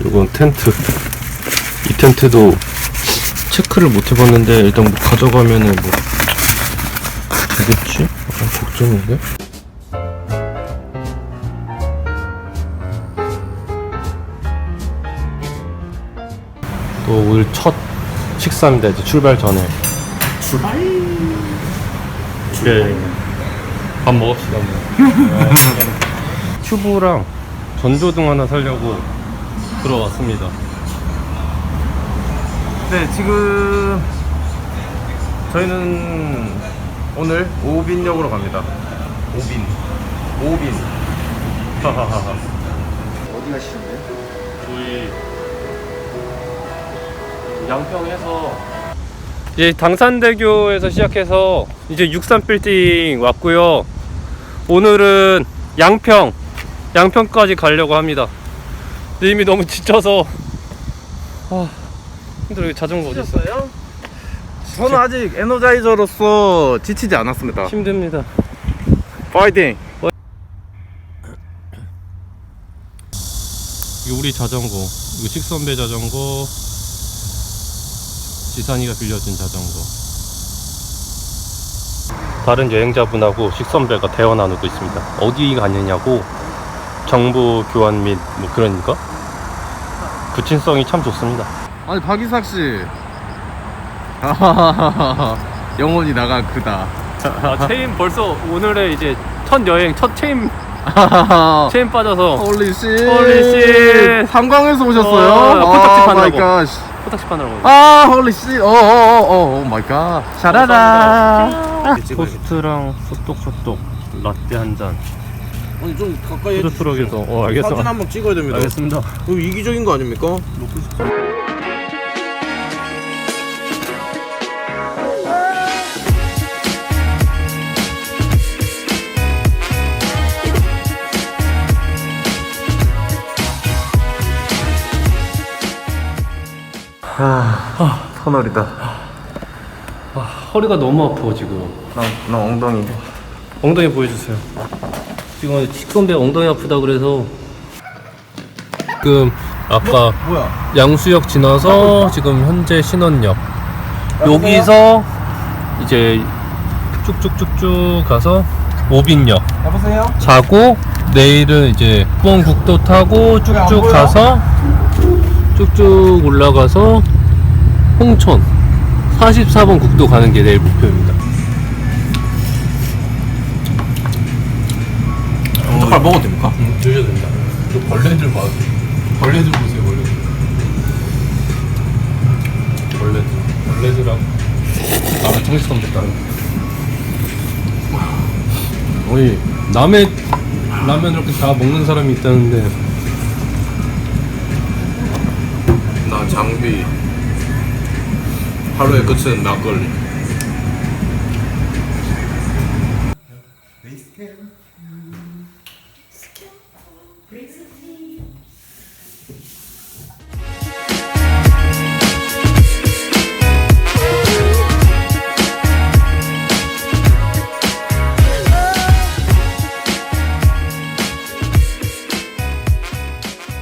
이건 텐트. 이 텐트도 체크를 못 해봤는데 일단 뭐 가져가면은 뭐 되겠지? 아, 걱정인데? 또 오늘 첫 식사입니다. 이제 출발 전에. 출발. 네. 밥 먹읍시다. 뭐. 튜브랑 전조등 하나 사려고 들어왔습니다. 네, 지금 저희는 오늘 오빈역으로 갑니다. 오빈. 오빈. 하하하하. 어디 가시는데요? 저희 양평에서 이제 당산대교에서 시작해서 이제 63빌딩 왔고요. 오늘은 양평 양평까지 가려고 합니다. 이미 너무 지쳐서 아 힘들어 자전거 어디 있어? 요 저는 아직 에너자이저로서 지치지 않았습니다. 힘듭니다. 파이팅! 우리 자전거 이거 식선배 자전거 지산이가 빌려준 자전거 다른 여행자분하고 식선배가 대화 나누고 있습니다 어디 가느냐고 정보 교환 및 뭐 그런 거 부친성이 참 좋습니다 아니 박이삭 씨. 영혼이 나가 그다. 아, 체인 벌써 오늘의 이제 첫 여행 첫 체인 체인 빠져서 홀리 씨. 홀리 씨. 삼광에서 오셨어요? 어, 코딱지 마이 판다고. 갓. 코딱지 파느라고 아, 홀리 씨. 어, 어, 어, 어, 오 마이 갓. 샤라라. 토스트랑 소떡소떡 라떼 한잔 아니 좀 가까이 푸드 트럭에서 어 알겠어 사진 한번 찍어야 됩니다. 알겠습니다 이거 이기적인 거 아닙니까? 터널이다. 허리가 너무 아파 지금 나, 나 엉덩이. 엉덩이 보여주세요 지금 식선배 엉덩이 아프다 그래서 지금 아까 뭐야? 양수역 지나서 지금 현재 신원역 여기서 이제 쭉쭉쭉쭉 가서 오빈역 여보세요? 자고 내일은 이제 후원국도 타고 쭉쭉 보여? 가서 쭉쭉 올라가서 홍천 44번 국도 가는 게 내일 목표입니다. 먹어도 됩니까? 음, 드셔도 된다. 그 벌레들 봐. 벌레들 보세요, 벌레들. 벌레들. 벌레들하고 남의 청식성 됐다는 어이, 남의 라면 이렇게 다 먹는 사람이 있다는데 나 장비. 하루의 끝은 막걸리.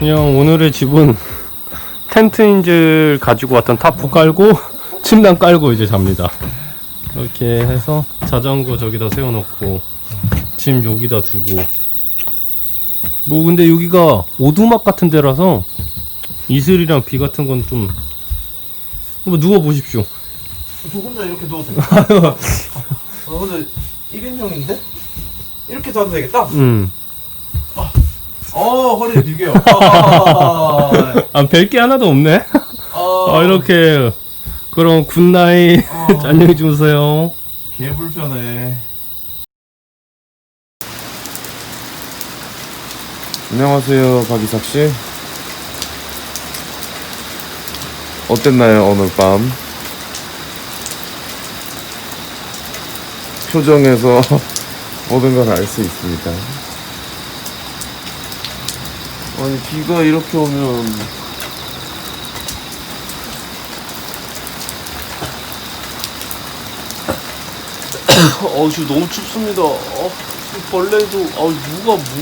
그냥 오늘의 집은 텐트인줄 가지고 왔던 타프 깔고 침낭 깔고 이제 잡니다. 이렇게 해서 자전거 저기다 세워놓고 짐 여기다 두고 뭐 근데 여기가 오두막 같은 데라서 이슬이랑 비 같은 건 좀 한번 누워 보십시오. 저 혼자 이렇게 누워도 됩니까? 어, 근데 1인용인데? 이렇게 자도 되겠다? 음. 어, 허리 비교요. 아, 별게 하나도 없네. 어, 아, 이렇게 그럼 굿나잇 안녕히 주무세요. 개 불편해. 안녕하세요, 박이삭 씨. 어땠나요, 오늘 밤? 표정에서 모든 걸 알 수 있습니다. 아니, 비가 이렇게 오면. 어, 지금 너무 춥습니다. 어, 벌레도, 아, 누가 무